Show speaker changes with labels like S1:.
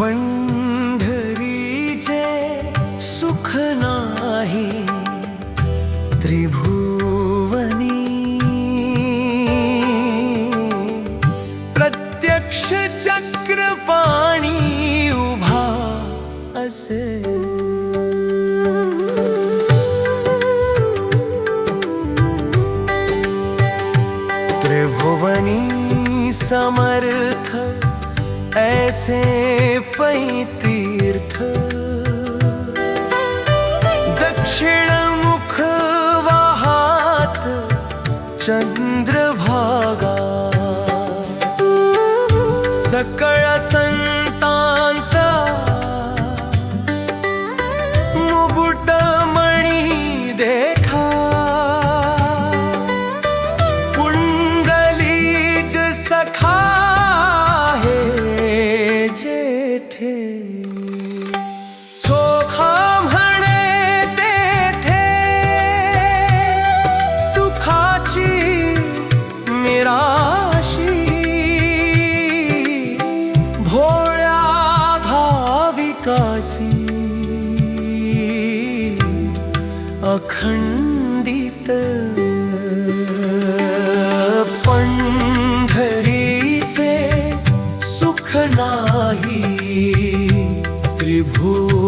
S1: पंढरीचे सुख नाही त्रिभुवनी। प्रत्यक्ष चक्र चक्रपाणी उभा असे समर्थ ऐसे पई तीर्थ। दक्षिण मुख वहात चंद्र भागा सकल विलासी अखंडित पंढरीचे सुख नाही त्रिभुव